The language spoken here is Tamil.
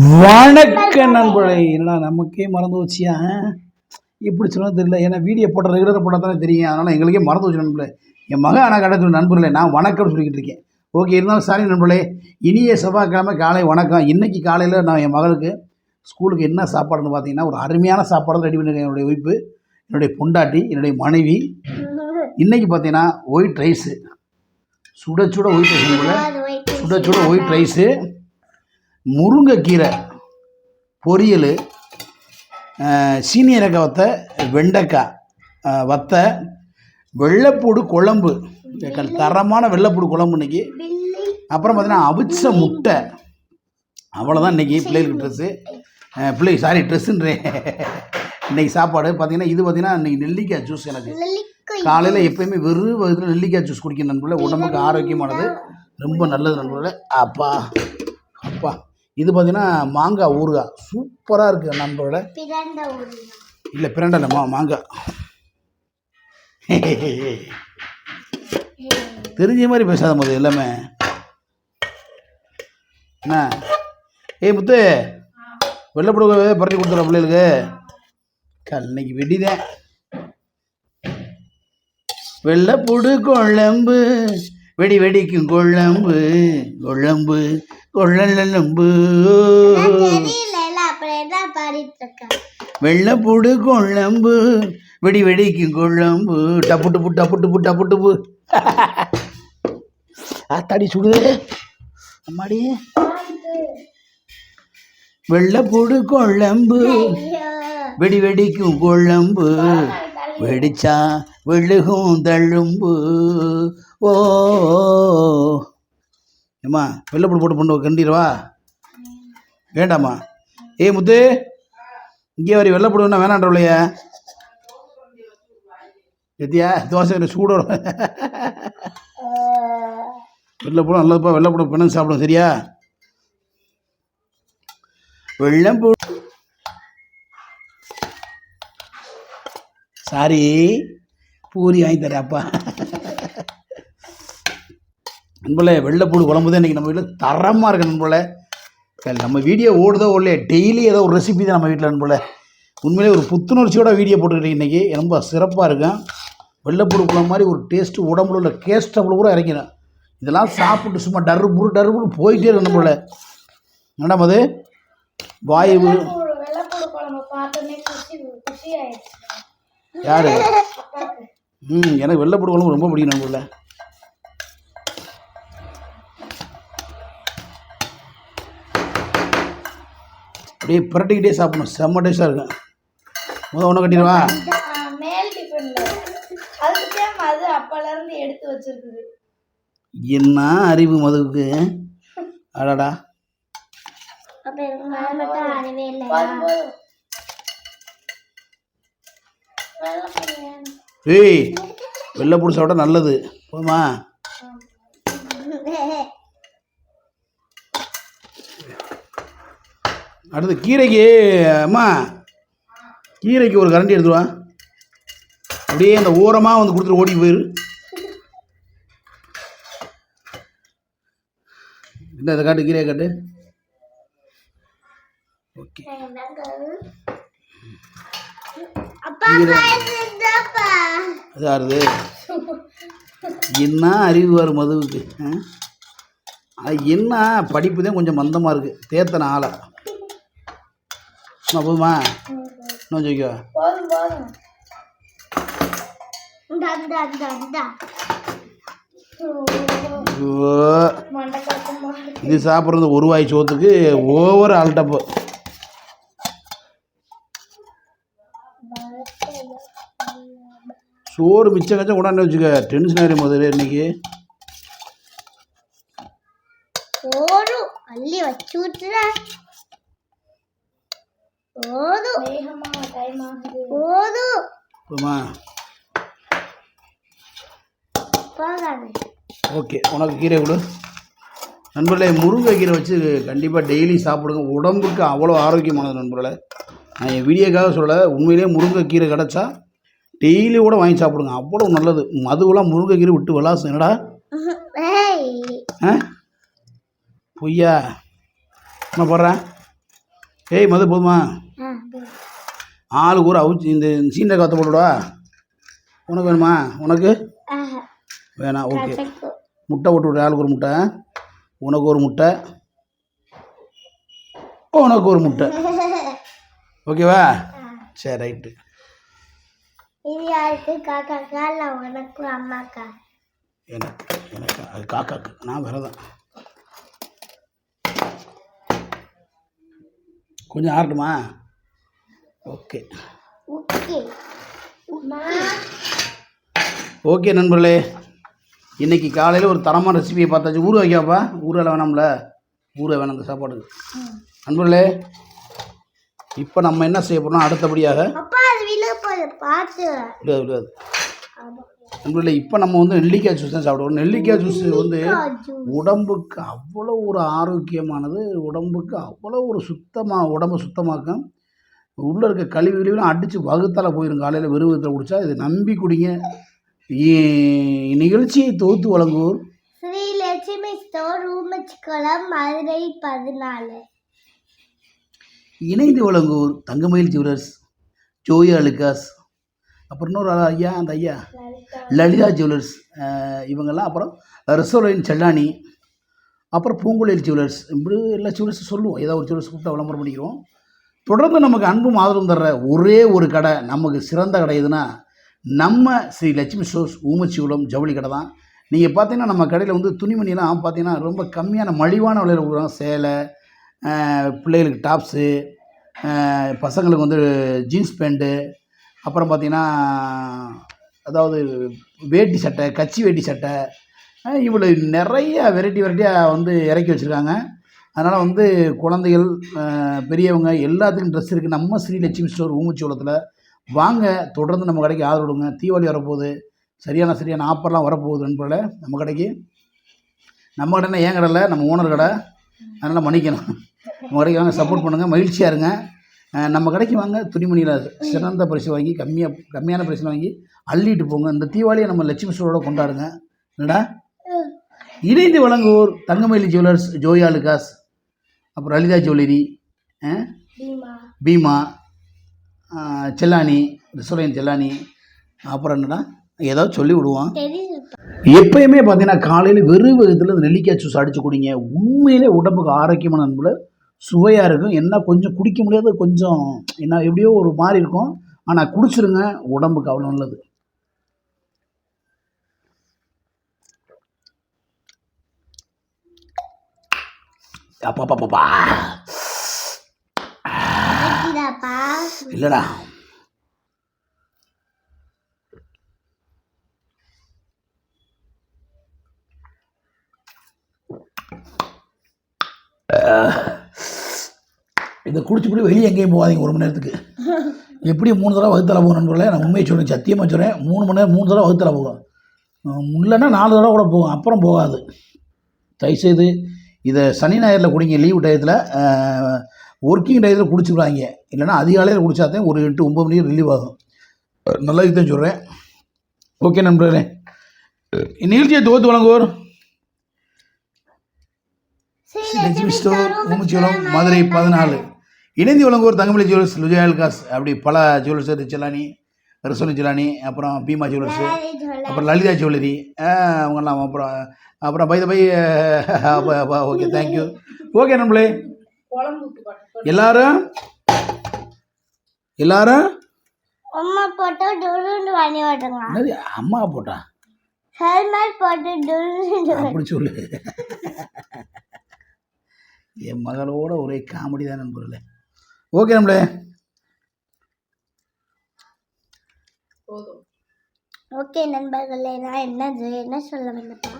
வணக்க நண்பர்களே என்னடா நமக்கே மறந்து வச்சியா எப்படி சொன்னது தெரியல. ஏன்னா வீடியோ போட்ட ரெகுலர் போட்டால் தானே தெரியும். அதனால் எங்களுக்கே மறந்து வச்சு நண்பர்களே. என் மகன் ஆனால் கடத்துல நண்பர்களே நான் வணக்கம்னு சொல்லிக்கிட்டு இருக்கேன். ஓகே இருந்தாலும் சாரி நண்பர்களே இனிய செவ்வாய்க்கிழமை காலை வணக்கம். இன்னைக்கு காலையில் நான் என் மகளுக்கு ஸ்கூலுக்கு என்ன சாப்பாடுன்னு பார்த்தீங்கன்னா ஒரு அருமையான சாப்பாடு ரெடி பண்ணியிருக்கேன். என்னுடைய ஒய்ப்பு என்னுடைய பொண்டாட்டி என்னுடைய மனைவி. இன்னைக்கு பார்த்தீங்கன்னா ஒயிட் ரைஸு சுட சுட ஒயிட் ரைஸ் சுட சுட ஒயிட் ரைஸு முருங்கைக்கீரை பொரியல் சீனியரக்காய் வத்தை வெண்டைக்காய் வத்தை வெள்ளைப்பூடு குழம்பு. தரமான வெள்ளைப்பூடு குழம்பு இன்னைக்கு. அப்புறம் பார்த்தீங்கன்னா அவிச்ச முட்டை. அவ்வளோதான் இன்னைக்கு பிள்ளைகளுக்கு ட்ரெஸ்ஸு பிள்ளை சாரி ட்ரெஸ்ஸுன்றேன் இன்னைக்கு சாப்பாடு பார்த்தீங்கன்னா இது பார்த்தீங்கன்னா இன்னைக்கு நெல்லிக்காய் ஜூஸ் எனக்கு. காலையில் எப்பயுமே வெறும் இதில் நெல்லிக்காய் ஜூஸ் குடிக்கணும் நண்பர்களே. உடம்புக்கு ஆரோக்கியமானது. ரொம்ப நல்லது நண்பர்களே. அப்பா அப்பா. இது பார்த்தீங்கன்னா மாங்காய் ஊறுகாய் சூப்பராக இருக்குது ஊர் இல்லை பிரண்டலம்மா மாங்காய் தெரிஞ்ச மாதிரி பேசாத போது எல்லாமே. என்ன? ஏய் முத்து வெள்ளைப்புடுவை பரட்டி கொடுத்துற பிள்ளைகளுக்கு. கல் இன்னைக்கு வெடிதான் வெள்ளைப்புடு குழம்பு வெடி வெடிக்கும் குழம்பு குழம்பு கொள்ளலம்பு வெள்ளைப்புடு குழம்பு வெடி வெடிக்கும் குழம்பு டப்பு டப்பு டப்பு டப்பு டப்பு டப்பு ஆத்தாடி சுடுது. அம்மாடி. வெள்ளைப்புடு ஐயோ. வெடி வெடிக்கும் குழம்பு வெடிச்சா வெள்ளுகும் தள்ளும்பு. ஓ. ஏம்மா வெள்ளைப்பூடு போட்டு பொண்ணு கண்டிடுவா? வேண்டாம்மா. ஏய் முத்து இங்கே வரி வெள்ளைப்பூடுன்னா வேணான்றவளையா எத்தியா தோசை சூடோட வெள்ளைப்பூடு நல்லதுப்பா வெள்ளைப்பூடு பிணம் சாப்பிடும் சரியா? வெள்ளப்பூடு சாரி பூரி வாங்கி தரேன் அப்பா. நண்பர்களே வெள்ளைப்பூடு குழம்பு தான் இன்றைக்கி நம்ம வீட்டில் தரமாக இருக்கு நண்பர்களே. நம்ம வீடியோ ஓடுதோ ஓடலையே டெய்லி ஏதோ ஒரு ரெசிபி தான் நம்ம வீட்டில் நண்பர்களே. உண்மையிலே ஒரு புத்துணர்ச்சியோட வீடியோ போட்டுக்கிட்டேன் இன்றைக்கி ரொம்ப சிறப்பாக இருக்கும். வெள்ளைப்பூடு குழம்பு மாதிரி ஒரு டேஸ்ட்டு உடம்புல உள்ள கேஸ்டபிள் கூட இறக்கணும் இதெல்லாம் சாப்பிட்டு சும்மா டர்ரு புரு டர்ரு புரு போயிட்டே இருக்கு நண்பர்களே. மேடம் அது வாயு யார்? ம் எனக்கு வெள்ளைப்பூடு குழம்பு ரொம்ப பிடிக்கும் நண்பர்களே. அப்படியே புரட்டிக்கிட்டே சாப்பிடணும். செம்ம டேஸ்ட்டாக இருக்கும். முதல் ஒன்று கட்டிடுவா இந்த, ஆ, மேல் டிஃபன்ல அதுக்கு அது அப்பல இருந்து எடுத்து வச்சிருக்குது. என்ன அறிவு மதுவுக்கு? அடடா. ஏய் வெள்ளைப்பூடு சாப்பிட்டா நல்லது. போதுமா? அடுத்து கீரைக்கு அம்மா கீரைக்கு ஒரு கரண்டி எடுத்துட்டு வா. அப்படியே அந்த ஓரமாக வந்து கொடுத்துட்டு ஓடி போயிரு. என்ன இதை காட்டு கீரையை காட்டு? ஓகே. அப்பா பாருப்பா அது யாருது? என்ன அறிவு வரும் மதுவுக்கு என்ன படிப்பு தான் கொஞ்சம் மந்தமாக இருக்குது தேத்தன ஆளை என்ன போதுமா இன்னும் ஜெயிக்கோ போதும் போதும் இந்த அந்த அந்த அந்த ஐயோ, மண்டக்காத்தமா இது சாப்பிட்றது ஒரு வாய் சோத்துக்கு ஓவர் ஆல்டப்பு சோறு மிச்சம் கச்சம் கொண்டாந்து வச்சுக்க. டென்ஷன் ஆயிரும் முதல்ல இன்னைக்கு. போதும் அள்ளி வச்சு விட்டுற போகாது. ஓகே உனக்கு கீரை கொடு. நண்பர்களே முருங்கை கீரை வச்சு கண்டிப்பாக டெய்லி சாப்பிடுங்க. உடம்புக்கு அவ்வளோ ஆரோக்கியமானது நண்பர்களே. நான் என் வீடியோக்காக சொல்ல உண்மையிலேயே முருங்கை கீரை கிடச்சா டெய்லி கூட வாங்கி சாப்பிடுங்க. அவ்வளோ நல்லது. மதுவெல்லாம் முருங்கை கீரை விட்டு விளாசம் என்னடா? பொய்யா? என்ன போடுறேன் ஏய் மது போதுமா? ஆ ஆளுக்கு ஒரு அவுச்சி இந்த சீண்டை கற்று போட்டுவிடா உனக்கு வேணுமா? உனக்கு? வேணாம் ஓகே. முட்டை போட்டு விடு ஆளுக்கு ஒரு முட்டை. உனக்கு ஒரு முட்டை. உனக்கு ஒரு முட்டை. ஓகேவா? சரி ரைட்டு. இது யாருக்கு? காக்காக்கா இல்லை உனக்கும் அம்மாக்கா? எனக்கு எனக்கு? அது காக்காக்கு. நான் விரதம் கொஞ்சம் ஆறட்டுமா? ஓகே. ஓகே. நண்பர்களே இன்னைக்கு காலையில் ஒரு தரமான ரெசிபியை பார்த்தாச்சு. ஊற வைக்காப்பா ஊரெல்லாம் வேணாம்ல. ஊற வேணாம் இந்த சாப்பாடுக்கு நண்பர்களே இப்போ நம்ம என்ன செய்ய போகிறோம் அடுத்தபடியாக விடாது விடாது. நண்பர்களே இப்போ நம்ம வந்து நெல்லிக்காய் ஜூஸ் தான் சாப்பிடுவோம். நெல்லிக்காய் ஜூஸ் வந்து. உடம்புக்கு அவ்வளோ ஒரு ஆரோக்கியமானது உடம்புக்கு அவ்வளோ ஒரு சுத்தமாக உடம்பை சுத்தமாக்கும். உள்ளே இருக்க கழிவு கழிவுலாம் அடித்து வகுத்தால் போயிடும் காலையில் வெறும் வகுத்தில் குடித்தா இதை நம்பி குடிங்க. நிகழ்ச்சியை தொகுத்து வழங்குவோர்? ஸ்ரீ லட்சுமி ஸ்டோர் ஊமச்சிக்குளம் மதுரை பதினாலு. இணைந்து வழங்குவோர் தங்கமயில் ஜுவல்லர்ஸ் ஜோயா அலுகாஸ் அப்புறம் இன்னொரு ஐயா அந்த ஐயா? லலிதா. ஜுவல்லர்ஸ் இவங்கெல்லாம் அப்புறம் ரிசோலின் செல்லானி அப்புறம் பூங்குழலி ஜுவல்லர்ஸ் இப்படி எல்லா ஜுவல்லர்ஸும் சொல்லுவோம். ஏதாவது ஒரு ஜுவல்லர்ஸ் கூப்பிட்டு விளம்பரம் பண்ணிக்கிறோம். தொடர்ந்து நமக்கு அன்பும் ஆதரவும் தர்ற ஒரே ஒரு கடை நமக்கு சிறந்த கடை எதுனா நம்ம ஸ்ரீ லட்சுமி ஸ்டோர்ஸ் ஊமச்சிகுளம் ஜவுளி கடை தான். நீங்கள் பார்த்தீங்கன்னா நம்ம கடையில் வந்து துணிமணிலாம் பார்த்தீங்கன்னா ரொம்ப கம்மியான மலிவான விலையில் கொடுக்குறோம் சேலை பிள்ளைகளுக்கு டாப்ஸு பசங்களுக்கு வந்து ஜீன்ஸ் பேண்ட்டு அப்புறம் பார்த்தீங்கன்னா அதாவது வேட்டி சட்டை கச்சி வேட்டி சட்டை இவ்வளோ நிறைய வெரைட்டி வெரைட்டியாக வந்து இறக்கி வச்சுருக்காங்க. அதனால் வந்து குழந்தைகள் பெரியவங்க எல்லாத்துக்கும் ட்ரெஸ் இருக்குது நம்ம ஸ்ரீ லட்சுமி ஸ்டோர் ஊமச்சோளத்தில் வாங்க தொடர்ந்து நம்ம கடைக்கு ஆதரவு கொடுங்க. தீபாவளி வரப்போகுது. சரியான சரியான ஆஃபர்லாம் வரப்போகுது நண்பர்களே நம்ம கடைக்கு. நம்ம கடைனா ஏன் கடை நம்ம ஓனர் கடை. அதனால் மன்னிக்கணும். நம்ம கடைக்கு வாங்க சப்போர்ட் பண்ணுங்கள் மகிழ்ச்சியாக இருங்க. நம்ம கடைக்கு வாங்க துணிமணியில் சிறந்த பரிசு வாங்கி கம்மியாக கம்மியான பரிசு வாங்கி அள்ளிட்டு போங்க. இந்த தீபாவளியை நம்ம லட்சுமி ஸ்டோரோட கொண்டாடுங்க. என்னடா? இணைந்து வழங்குவோர் தங்கமயிலி ஜுவல்லர்ஸ் ஜோயா லுகாஸ். அப்புறம் லலிதா ஜுவல்லரி பீமா. செல்லானி ரிசோலைன் செல்லானி அப்புறம் என்னடா? ஏதாவது சொல்லி விடுவான். எப்பயுமே பார்த்தீங்கன்னா காலையில் வெறும் விதத்தில் நெல்லிக்காய் ஜூஸ் அடித்து குடிங்க. உண்மையிலே உடம்புக்கு ஆரோக்கியமான அன்புல சுவையாக இருக்கும். என்ன கொஞ்சம் குடிக்க முடியாது கொஞ்சம் என்ன எப்படியோ ஒரு மாதிரி இருக்கும். ஆனால் குடிச்சிருங்க உடம்புக்கு அவ்வளோ நல்லது. அப்பா பாப்பா கேக்குதாப்பா இல்லைடா இதை குடிச்சுப்படி வெளியே எங்கேயும் போகாதீங்க ஒரு மணி நேரத்துக்கு. எப்படி மூணு தடவை வகுத்தல நண்பர்களே நான் உண்மையை சொல்றேன் சத்தியமாக சொல்கிறேன் மூணு மணி நேரம் மூணு தடவை வகுத்தல போகும் இல்லைன்னா நாலு தடவை கூட போகும் அப்புறம் போகாது. தயவுசெய்து இதை சனி ஞாயிறில் குடிங்க லீவு டயத்தில் ஒர்க்கிங் டயத்தில் குடிச்சுக்கிறாங்க. இல்லைன்னா அதிகாலையில் குடிச்சாதான் ஒரு எட்டு ஒம்பது மணிக்கு ரிலீவ் ஆகும். நல்லதுக்கு தான் சொல்கிறேன் ஓகே நண்பர்களே. நிகழ்ச்சியை தொகுத்து வழங்குவோர்? ஸ்டோர் ஊமுச்சோளம் மதுரை பதினாலு. இணைந்து வழங்குவோர் தங்கமணி ஜுவல்லர்ஸ் லுஜாயல் காஸ் அப்படி பல ஜுவல்லர்ஸ் செல்லானி. ரிசோனி செல்லானி அப்புறம் பீமா ஜுவல்லர்ஸு அப்புறம் லலிதா ஜுவல்லரி அவங்கெல்லாம் அப்புறம் அப்புறம் bye bye okay thank you okay நண்பர்களே. எல்லாரும்? எல்லாரும்? அம்மா போட்டு டுருன்னு பண்ணி விட்டுங்க என்னது அம்மா போட்டா? ஹெல்மெட் போட்டு டுருன்னு அப்படி சொல்லு. என் மகளோட ஒரே காமெடி தான் நண்பர்களே. ஓகே நம்மளே ஓகே நண்பர்களே நான் என்னது? என்ன சொல்ல வந்தப்பா